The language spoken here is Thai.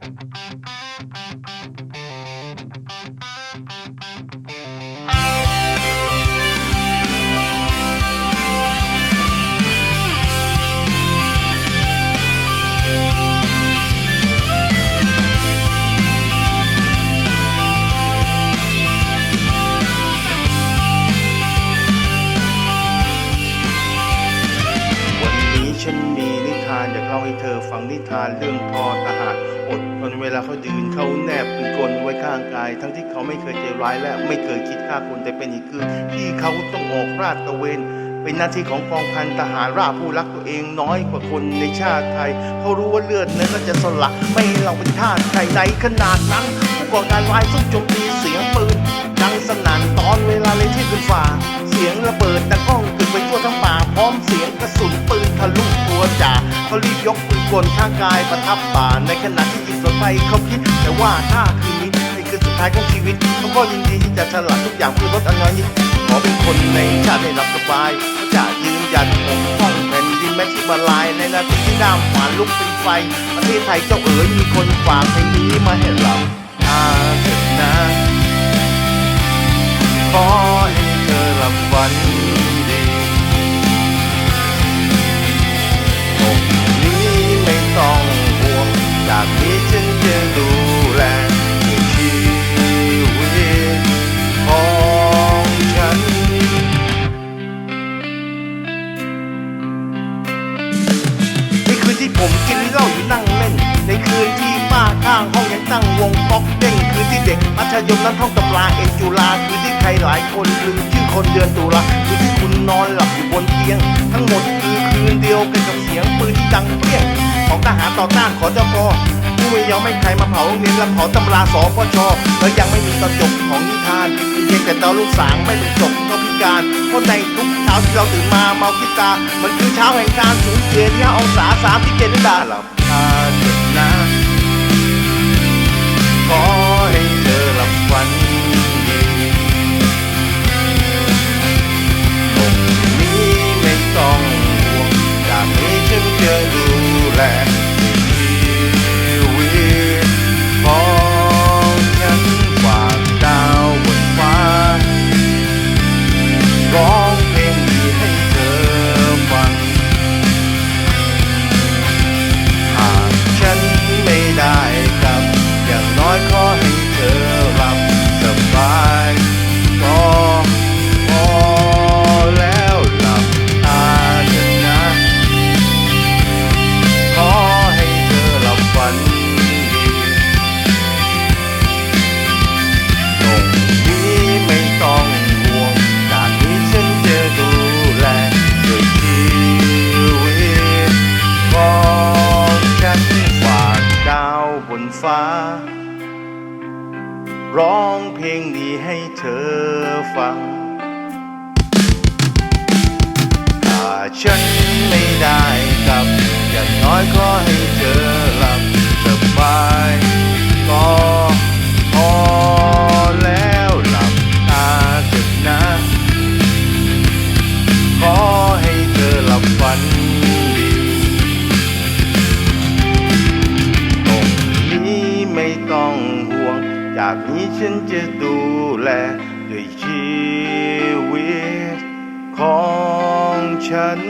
วันนี้ฉันมีนิทานอยากเล่าให้เธอฟังนิทานเรื่องพอทหาร อดทนเวลาเขายืนเขาแนบปืนกลไว้ข้างกาย ทั้งที่เขาไม่เคยใจร้ายและไม่เคยคิดฆ่าคนแต่เป็นอีกคือ ที่เขาต้องออกราดตระเวนเป็นหน้าที่ของกองพันทหารราบผู้รักตัวเองน้อยกว่าคนในชาติไทย เขารู้ว่าเลือดนั้นก็จะสละไม่ให้เราเป็นทาสใครในขนาดนั้นผู้ก่อการร้ายสู้โจมตีเสียงปืนดังสนั่นตอนเวลาเลยที่ขึ้นฟ้าเสียงระเบิดดังก้อง รีบยกปืนกลข้างกายประทับบ่าในขณะที่ยิงสนไปเขาคิด แต่ว่าถ้าคืนนี้เป็นคืนสุดท้ายของชีวิตเขาก็ยินดีที่จะสละทุกอย่างเพื่อลดอันน้อยนิดขอเป็นคนในชาติได้รับสบายเขาจะยืนหยัดปกป้องแผ่นดินแม้ที่มาลาย ในนาทีที่น้ำหวานลุกเป็นไฟ ประเทศไทยเจ้าเอ๋ยมีคนฝากเพลงนี้มาให้เราอาเถิดนะขอให้ ธยมนั้นท่องตำราเอกจุฬาคืนที่ใครหลายคนลืมชื่อคนเดือนตุลาคืนที่คุณนอนหลับอยู่บนเตียง ทั้งหมดคือคืนเดียวกันกับเสียงปืนที่ดังเปรี้ยง ของทหารต่อต้านขอเจ้าพอผู้ไม่ยอมให้ใครมาเผาโรงเรียนและขอตำราสอพชและยังไม่มีตอนจบของนิทานเพียงแต่ตอนลูกสางไม่เป็นจบก็พิการเพราะในทุกเช้าที่เราตื่นมาเมาคิดตามันคือเช้าแห่งการสูญเสียที่เองศาสามที่เจนดาหลับตา นฟ้า ร้องเพลงดีให้เธอฟัง ถ้าฉันไม่ได้กลับอย่างน้อยก็ให้เธอากนี้ฉันจะดูแลด้วยชีวิตของฉัน